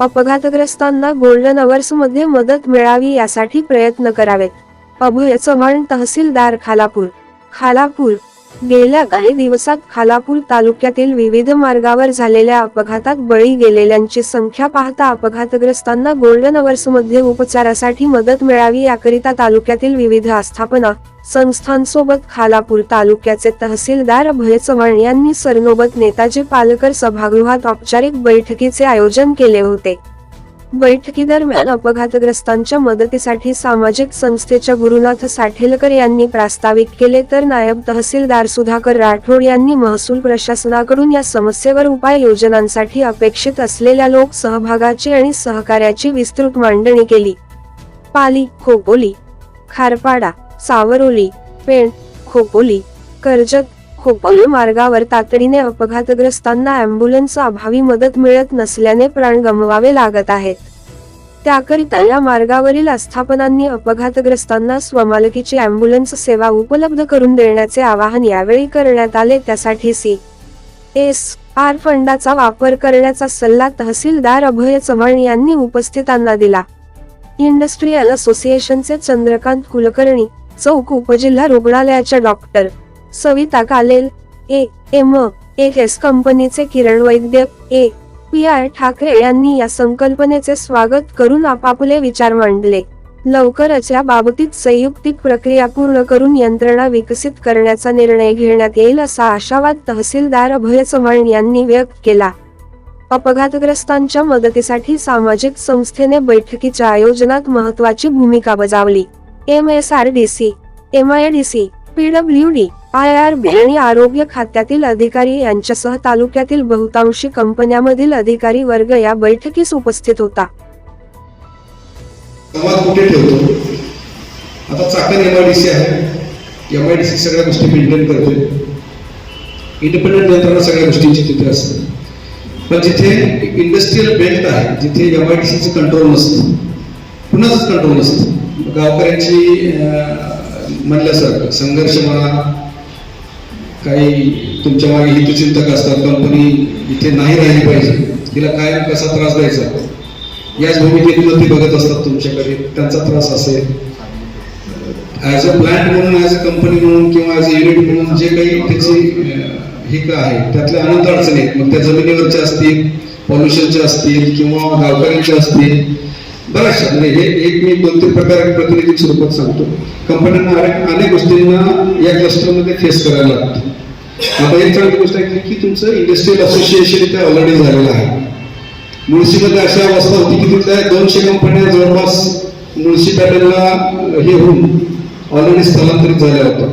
अपघातग्रस्तांना गोल्डन अवर्समध्ये मदत मिळावी यासाठी प्रयत्न करावेत. अभय चव्हाण तहसीलदार खालापूर. खालापूर गेल्या काही दिवसात खालापूर तालुक्यातील विविध मार्गावर झालेल्या अपघातात बळी गेलेल्यांची संख्या पाहता अपघातग्रस्तांना गोल्डन अवर्समध्ये उपचारासाठी मदत मिळावी याकरिता तालुक्यातील विविध आस्थापना संस्थांसोबत खालापूर तालुक्याचे तहसीलदार अभय चव्हाण यांनी सरनोबत नेताजी पालकर सभागृहात औपचारिक बैठकीचे आयोजन केले होते. बैठकीदरम्यान अपघातग्रस्तांच्या मदतीसाठी सामाजिक संस्थेच्या गुरुनाथ साठेलकर यांनी प्रास्ताविक केले तर नायब तहसीलदार सुधाकर राठोड यांनी महसूल प्रशासनाकडून या समस्येवर उपाय योजनांसाठी अपेक्षित असलेल्या लोक सहभागाची आणि सहकार्याची विस्तृत मांडणी केली. पाली खोपोली खारपाडा सावरोली पेण खोपोली कर्जत खोपोली मार्गावर तातडीने अपघातग्रस्तांना अँब्युलन्स अभावी मदत मिळत नसल्याने प्राण गमवावे लागत आहेत. त्याकरिता या मार्गावरील आस्थापनांनी अपघातग्रस्तांना स्वमालकीची अँब्युलन्स सेवा उपलब्ध करून देण्याचे आवाहन यावेळी करण्यात आले. त्यासाठी सी. एस. आर. फंडाचा वापर करण्याचा सल्ला तहसीलदार अभय चव्हाण यांनी उपस्थितांना दिला. इंडस्ट्रीयल असोसिएशनचे चंद्रकांत कुलकर्णी चौक उपजिल्हा रुग्णालयाच्या doctor Savita Kalel A M S कंपनीचे Kiran Vaidya A P R Thackeray यांनी या संकल्पनेचे स्वागत करून आपापले विचार मांडले. लवकरच या बाबतीत संयुक्तिक प्रक्रिया पूर्ण करून यंत्रणा विकसित करण्याचा निर्णय घेण्यात येईल असा आशावाद तहसीलदार अभय चव्हाण यांनी व्यक्त केला. अपघातग्रस्तांच्या मदतीसाठी सामाजिक संस्थेने बैठकीच्या आयोजनात महत्वाची भूमिका बजावली. M S R D C M I D C P W D I R B आणि आरोग्य खात्यातील अधिकारी यांच्यासह तालुक्यातील बहुतांशी कंपन्यामधील अधिकारी वर्ग या बैठकीस उपस्थित होता. कुठे ठेवतो? आता Chakan M I D C आहे. एम आय डी सी सगळ्या गोष्टी मेंटेन करते इंडिपेंडेंट यंत्रणा सगळ्या गोष्टींची तिथे असते. पण जिथे इंडस्ट्रीयल बेल्ट आहे जिथे एम आय डी सीचं कंट्रोल नसतं कुणाचंच कंट्रोल नसतं. गावकऱ्यांची म्हणल्यासारखं संघर्ष म्हणा काही तुमच्या मागे हितचिंतक असतात कंपनी इथे नाही राहिली पाहिजे. तिला कायम कसा त्रास द्यायचा? याच भूमिकेतून ते बघत असतात तुमच्याकडे. त्यांचा त्रास असेल. ॲज अ प्लॅन्ट म्हणून ॲज अ कंपनी म्हणून किंवा ॲज अ युनिट म्हणून जे काही त्याची हे का आहे त्यातल्या अनंत अडचणी आहेत. मग त्या जमिनीवरच्या असतील पॉल्युशनच्या असतील किंवा गावकऱ्यांच्या असतील. बऱ्याचशा म्हणजे हे एक मी दोन तीन प्रकार प्रतिनिधी स्वरूपात सांगतो. कंपन्यांना अनेक अनेक गोष्टींना या क्लस्टरमध्ये फेस करायला लागतं. आता एक चांगली गोष्ट आहे की तुमचं इंडस्ट्रियल असोसिएशन इथे ऑलरेडी झालेलं आहे. मुळशीमध्ये अशी अवस्था होती की तिथल्या दोनशे कंपन्या जवळपास मुळशी पॅटर्नला हे होऊन ऑलरेडी स्थलांतरित झाल्या होत्या.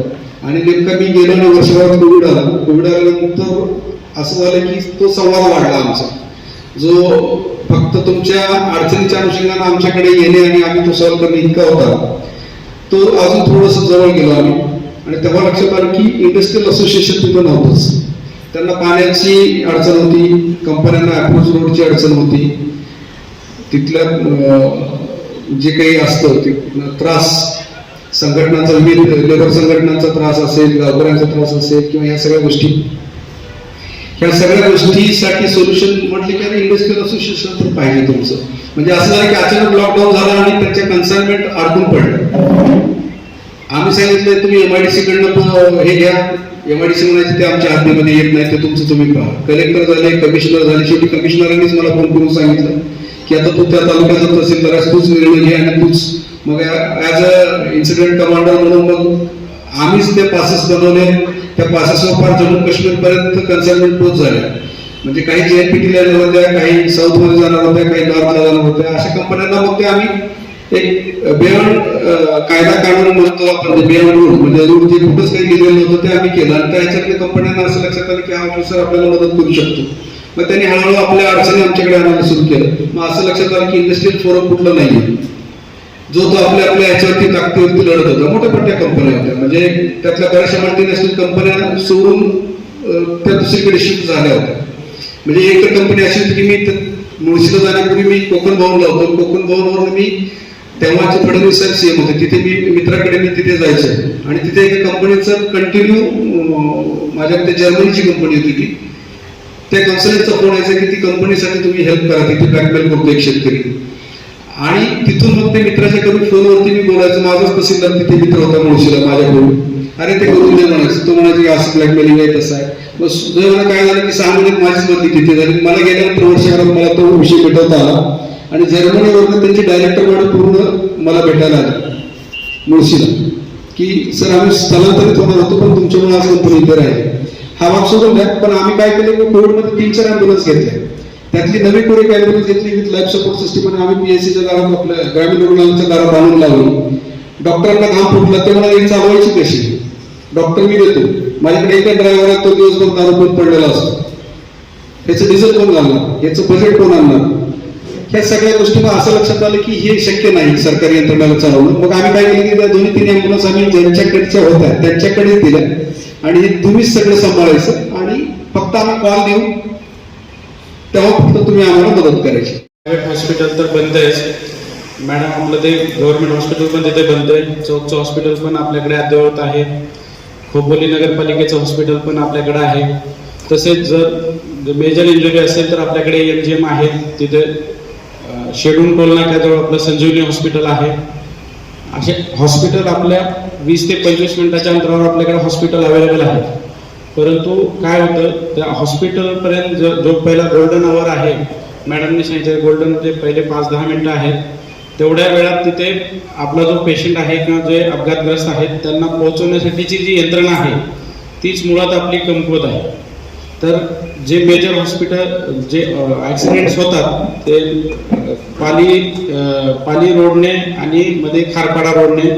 आणि नेमका मी गेलो ना वर्षभरात कोविड आला. कोविड आल्यानंतर असं झालं की तो संवाद वाढला आमचा. जो फक्त तुमच्या अडचणीच्या अनुषंगाने आमच्याकडे येणे आणि आम्ही तो सॉल्व्ह करणे इतका होता तो अजून थोडस जवळ गेलो आम्ही. आणि तेव्हा लक्षात आलं की इंडस्ट्रियल असोसिएशन तिथं नव्हतंच. त्यांना पाण्याची अडचण होती कंपन्यांना अप्रोच रोडची अडचण होती. तिथल्या जे काही असतं ते त्रास संघटनांचा विविध लेबर संघटनांचा त्रास असेल गावकऱ्यांचा त्रास असेल किंवा या सगळ्या गोष्टी. ह्या सगळ्या गोष्टीसाठी सोल्युशन म्हटले की इंडस्ट्रियल असोसिएशन तर पाहिजे तुमचं. म्हणजे असं झालं की अचानक लॉकडाऊन झाला आणि त्यांच्या कन्साइनमेंट अडकून पडलं. आम्ही सांगितलं तुम्ही एमआयडीसी कडनं हे घ्या. एमआयडीसी म्हणायचे ते आमच्या हद्दीमध्ये येत नाही ते तुमचं तुम्ही पहा कलेक्टर झाले कमिशनर झाले शेवटी कमिशनरांनीच मला फोन करून सांगितलं की आता तू त्या तालुक्याचा तहसीलदार आहेस तूच निर्णय घे आणि तूच. मग ऍज अ इन्सिडेंट कमांडर म्हणून मग आम्हीच ते पासेस बनवले. त्या पासेसवर फार जम्मू काश्मीर पर्यंत पोच झाल्या. म्हणजे काही जे एन पी टी होत्या काही साऊथमध्ये जाणार होत्या काही नॉर्थला जाणार होत्या अशा कंपन्यांना मग ते आम्ही एक बियॉन्ड कायदा कानून म्हणतो आपण बियॉन्ड रूल म्हणजे रूल जे कुठंच काही लिहिलेलं होतं ते आम्ही केलं. आणि त्याच्यातल्या कंपन्यांना असं लक्षात आलं की हा ऑफिसर आपल्याला मदत करू शकतो. मग त्यांनी हळूहळू आपल्या अडचणी आमच्याकडे आणायला सुरू केलं. मग असं लक्षात आलं की इंडस्ट्रियल फोरम कुठलं नाही जो तो आपल्या आपल्या याच्यावरती ताकदीवरती लढत होता. मोठ्या मोठ्या कंपन्या होत्या. म्हणजे त्यातल्या बऱ्याचशा मल्टीनॅशनल कंपन्या सोडून त्या दुसरीकडे शिफ्ट झाल्या होत्या. म्हणजे एक कंपनी अशी होती की मी मुळशीला जाण्यापूर्वी मी कोकण भवनला होतो. कोकण भवनवरून मी तेव्हाचे फडणवीस साहेब सीएम होते. तिथे मी मित्राकडे मी तिथे जायचं. आणि तिथे एका कंपनीचं कंटिन्यू माझ्या जर्मनीची कंपनी होती ती. त्या कन्सल्टचा फोन यायचा की ती कंपनीसाठी तुम्ही हेल्प करा. तिथे ब्लॅकमेल करतो एक शेतकरी. आणि तिथून मग ते मित्राच्या कडून फोनवरती मी बोलायचं. माझाच तहसीलदार तिथे मित्र होता मुळशीला माझ्याकडून अरे ते करून दे म्हणायचं. तो म्हणायचं की असं ब्लॅकमेलिंग आहे तसं आहे. मग सुदैवानं काय झालं की सहा महिन्यात माझीच बदली तिथे झाली. मला गेल्यानंतर वर्षभरात मला तो विषय भेटवता आला. आणि जर्मनीवरनं त्यांची डायरेक्टर मॅडम पूर्ण मला भेटायला आली. मुळशीला. की सर आम्ही स्थलांतरित होणार होतो पण तुमच्यामुळे आज कंपनी इतर आहे हा भाग सोडून द्या पण आम्ही काय केलं की कोविडमध्ये तीन चार ॲम्ब्युलन्स घेतल्या त्यातली नवी कोणी एक ॲम्ब्युलन्स घेतली विथ लाईफ सपोर्ट सिस्टम आणि आम्ही पीएससीच्या दारात आपल्या ग्रामीण रुग्णालयाच्या दारात आणून लावली. डॉक्टरांना घाम फुटला ते मला एक चालवायची कशी? डॉक्टर मी देतो. माझ्याकडे एका ड्रायव्हरात तो दिवसभर दारू पण पडलेला असतो. ह्याचं डिझेल कोण घालणार? याचं बजेट कोण आणणार? ह्या सगळ्या गोष्टी असं लक्षात आलं की हे शक्य नाही सरकारी यंत्रणाला चालवणं. मग आम्ही काय केलं की त्या दोन्ही तीन ॲम्ब्युलन्स आम्ही ज्यांच्याकडच्या होत्या त्यांच्याकडे दिल्या. आणि हे तुम्हीच सगळं सांभाळायचं आणि फक्त आम्ही कॉल देऊ तेव्हा फक्त तुम्ही आम्हाला मदत करायची. प्रायव्हेट हॉस्पिटल तर बंद आहेच. मॅडम आपलं ते गव्हर्नमेंट हॉस्पिटल पण तिथे बंद आहे. चौकचं हॉस्पिटल पण आपल्याकडे अद्ययावत आहे. खोपोली नगरपालिकेचं हॉस्पिटल पण आपल्याकडे आहे. तसेच जर मेजर इंजुरी असेल तर आपल्याकडे एम जी एम आहे. तिथे शेडून टोल नाक्याजवळ आपलं संजीवनी हॉस्पिटल आहे. असे हॉस्पिटल आपल्या वीस ते पंचवीस मिनिटाच्या अंतरावर आपल्याकडे हॉस्पिटल अवेलेबल आहे परंतु काय होतं त्या हॉस्पिटलपर्यंत जो जो पहिला गोल्डन आवर आहे मॅडमने सांगितलं गोल्डन ते पहिले पाच दहा मिनटं आहेत. तेवढ्या वेळात तिथे आपला जो पेशंट आहे किंवा जे अपघातग्रस्त आहेत त्यांना पोहोचवण्यासाठीची जी यंत्रणा आहे तीच मुळात आपली कमकुवत आहे. तर जे मेजर हॉस्पिटल जे ॲक्सिडेंट्स होतात ते पाली पाली रोडने आणि मध्ये खारपाडा रोडने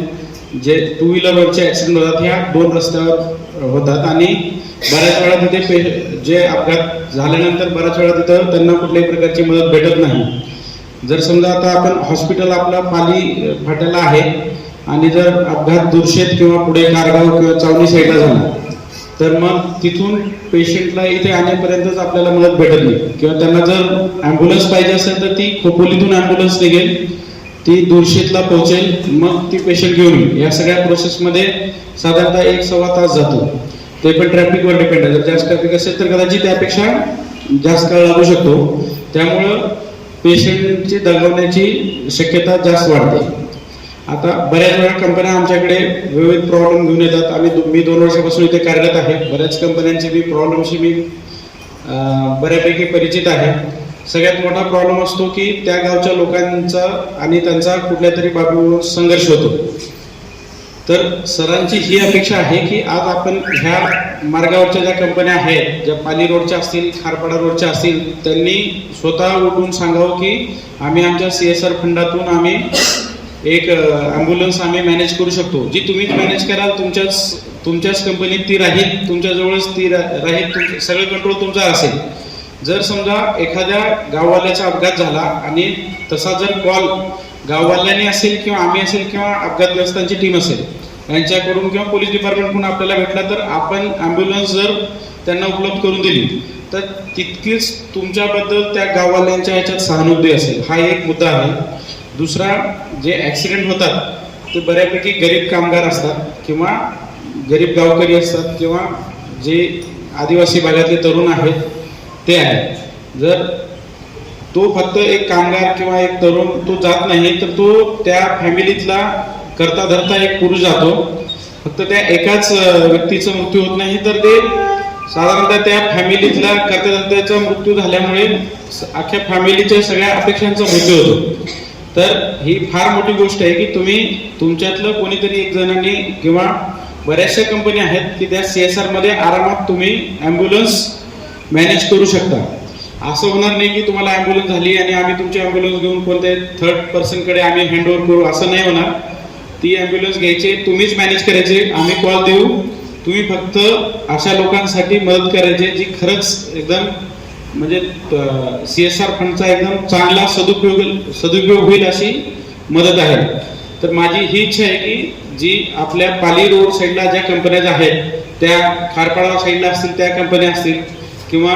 जे टू व्हीलरवरचे ॲक्सिडेंट होतात ह्या दोन रस्त्यावर होतात. आणि बऱ्याच वेळा तिथे पे जे अपघात झाल्यानंतर बऱ्याच वेळा तिथं त्यांना कुठल्याही प्रकारची मदत भेटत नाही. जर समजा आता आपण हॉस्पिटल आपला पाली फाट्याला आहे आणि जर अपघात दुर्शेत किंवा पुढे कारगाव किंवा चावणी साईडला झाला तर मग तिथून पेशंटला इथे आणेपर्यंतच आपल्याला मदत भेटत नाही किंवा त्यांना जर ॲम्ब्युलन्स पाहिजे असेल तर ती खोपोलीतून ॲम्ब्युलन्स निघेल ती दुर्शेतला पोहोचेल मग ती पेशंट घेऊन येईल. या सगळ्या प्रोसेसमध्ये साधारणतः एक सव्वा तास जातो. ते पण ट्रॅफिकवर डिपेंड आहे. जर जास्त ट्रॅफिक असेल तर कदाचित त्यापेक्षा जास्त काळ लागू शकतो. त्यामुळं पेशंटची दगावण्याची शक्यता जास्त वाढते. आता बऱ्याच वेळा कंपन्या आमच्याकडे विविध प्रॉब्लेम घेऊन येतात. आम्ही मी दोन वर्षापासून इथे कार्यरत आहे. बऱ्याच कंपन्यांचे मी प्रॉब्लेमशी मी बऱ्यापैकी परिचित आहे. सगळ्यात मोठा प्रॉब्लेम असतो की त्या गावच्या लोकांचा आणि त्यांचा कुठल्या तरी बाबीवर संघर्ष होतो. तर सरांची ही अपेक्षा आहे की आज आपण ह्या मार्गावरच्या ज्या कंपन्या आहेत ज्या पाली रोडच्या असतील खारपाडा रोडच्या असतील त्यांनी स्वतः उठून सांगावं की आम्ही आमच्या सी एस आर फंडातून आम्ही एक ॲम्ब्युलन्स आम्ही मॅनेज करू शकतो. जी तुम्हीच मॅनेज कराल तुमच्याच तुमच्याच कंपनीत ती राहील तुमच्याजवळच ती राहील सगळं कंट्रोल तुमचा असेल. जर समजा एखाद्या गाववाल्याचा अपघात झाला आणि तसा जर कॉल गाववाल्याने असेल किंवा आम्ही असेल किंवा अपघातग्रस्तांची टीम असेल यांच्याकडून किंवा पोलीस डिपार्टमेंटकडून आपल्याला भेटला तर आपण ॲम्ब्युलन्स जर त्यांना उपलब्ध करून दिली तर तितकीच तुमच्याबद्दल त्या गाववाल्यांच्या ह्याच्यात सहानुभूती असेल. हा एक मुद्दा आहे. दुसरा जे ॲक्सिडेंट होतात ते बऱ्यापैकी गरीब कामगार असतात किंवा गरीब गावकरी असतात किंवा जे आदिवासी भागातले तरुण आहेत ते आहेत. जर तो फक्त एक कामगार किंवा एक तरुण तो जात नाही तर तो त्या फॅमिलीतला करता धरता एक पुरुष जातो. फक्त त्या एकाच व्यक्तीचं व्यक्तीचा मृत्यू होत नाही तर ते साधारणतः त्या फॅमिलीतला करता धरत्याचा मृत्यू झाल्यामुळे अख्ख्या फॅमिलीच्या सगळ्या अपेक्षांचा मृत्यू होतो. तर ही फार मोठी गोष्ट आहे की तुम्ही तुमच्यातलं कोणीतरी एक जणांनी किंवा बऱ्याचशा कंपन्या आहेत की त्या सी एस आरमध्ये आरामात तुम्ही ॲम्ब्युलन्स मॅनेज करू शकता. असं होणार नाही की तुम्हाला ॲम्ब्युलन्स झाली आणि आम्ही तुमची ॲम्ब्युलन्स घेऊन कोणत्या थर्ड पर्सनकडे आम्ही हँडओव्हर करू असं नाही होणार. ती ॲम्ब्युलन्स घ्यायची तुम्हीच मॅनेज करायचे आम्ही कॉल देऊ. तुम्ही फक्त अशा लोकांसाठी मदत करायची जी खरंच एकदम म्हणजे सी एस आर फंडचा एकदम चांगला सदुपयोग सदुपयोग होईल अशी मदत आहे. तर माझी ही इच्छा आहे की जी आपल्या पाली रोड साईडला ज्या कंपन्या आहेत त्या खारपाडा साईडला असतील त्या कंपन्या असतील किंवा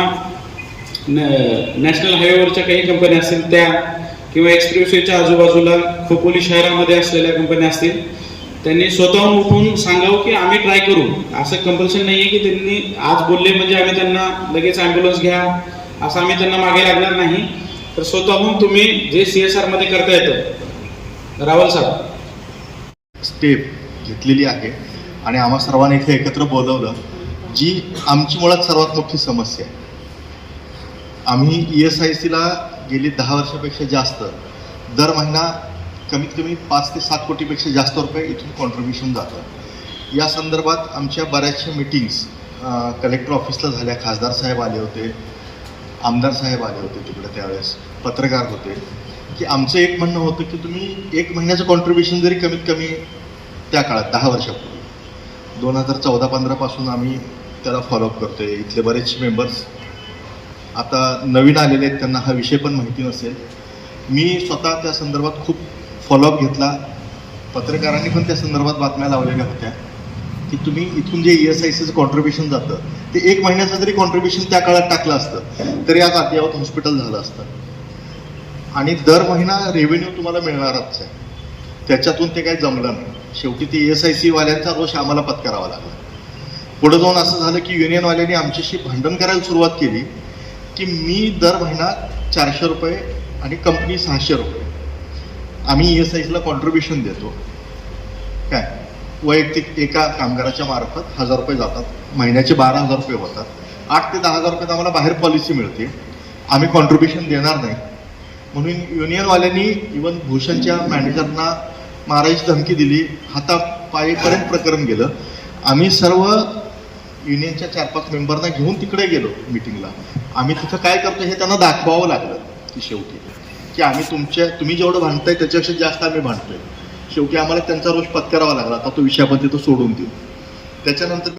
नॅशनल हायवेवरच्या काही कंपन्या असतील त्या किंवा एक्सप्रेसवेच्या आजूबाजूला खोपोली शहरामध्ये असलेल्या कंपन्या असतील त्यांनी स्वतःहून उठून सांगावं की आम्ही ट्राय करू. असं कंपल्शन नाही आहे की त्यांनी आज बोलले म्हणजे आम्ही त्यांना लगेच ॲम्ब्युलन्स घ्या असं आम्ही त्यांना मागे लागणार नाही. तर स्वतःहून तुम्ही जे सी एस आरमध्ये करता येतं रावल साहेब. स्टेप घेतलेली आहे आणि आम्हा सर्वांनी इथे एकत्र बोलवलं जी आमची मुळात सर्वात मोठी समस्या आहे. आम्ही ई एस आय सीला गेली दहा वर्षापेक्षा जास्त दर महिना कमीत कमी पाच ते सात कोटीपेक्षा जास्त रुपये इथून कॉन्ट्रीब्युशन जातं. या संदर्भात आमच्या बऱ्याचशा मिटिंग्स कलेक्टर ऑफिसला झाल्या खासदार साहेब आले होते आमदार साहेब आले होते तिकडे त्यावेळेस पत्रकार होते की आमचं एक म्हणणं होतं की तुम्ही एक महिन्याचं कॉन्ट्रीब्युशन जरी कमीत कमी त्या काळात दहा वर्षापूर्वी दोन हजार चौदा पंधरापासून आम्ही त्याला फॉलोअप करतो आहे इथले बरेचसे मेंबर्स आता नवीन आलेले आहेत त्यांना हा विषय पण माहिती नसेल. मी स्वतः त्या संदर्भात खूप फॉलोअप घेतला पत्रकारांनी पण त्या संदर्भात बातम्या लावलेल्या होत्या. की तुम्ही इथून जे ई एस आय सीचं कॉन्ट्रीब्युशन जातं ते एक महिन्याचं जरी कॉन्ट्रीब्युशन त्या काळात टाकलं असतं तरी आज अद्ययावत हॉस्पिटल झालं असतं. आणि दर महिना रेव्हेन्यू तुम्हाला मिळणारच आहे. त्याच्यातून ते काही जमलं नाही. शेवटी ते एस आय सीवाल्यांचा रोष आम्हाला पत्करावा लागला. पुढे जाऊन असं झालं की युनियनवाल्यांनी आमच्याशी भांडण करायला सुरुवात केली की मी दर महिना चारशे रुपये आणि कंपनी सहाशे रुपये. आम्ही ई एस आय सीला कॉन्ट्रीब्युशन देतो. काय? वैयक्तिक एका कामगाराच्या मार्फत हजार रुपये जातात. महिन्याचे बारा हजार रुपये होतात. आठ ते दहा हजार रुपयात आम्हाला बाहेर पॉलिसी मिळते. आम्ही कॉन्ट्रीब्युशन देणार नाही. म्हणून युनियनवाल्यांनी इवन भूषणच्या मॅनेजरना मारायची धमकी दिली. हातापायेपर्यंत प्रकरण गेलं. आम्ही सर्व युनियनच्या चार पाच मेंबरना घेऊन तिकडे गेलो मिटिंगला आम्ही तिथं काय करतो हे त्यांना दाखवावं लागलं. की शेवटी. की आम्ही तुमच्या तुम्ही जेवढं भांडताय त्याच्यापेक्षा जास्त आम्ही भांडतोय. शेवटी आम्हाला त्यांचा रोष पत्करावा लागला. आता तो विषय आपण तिथं सोडून देऊ. त्याच्यानंतर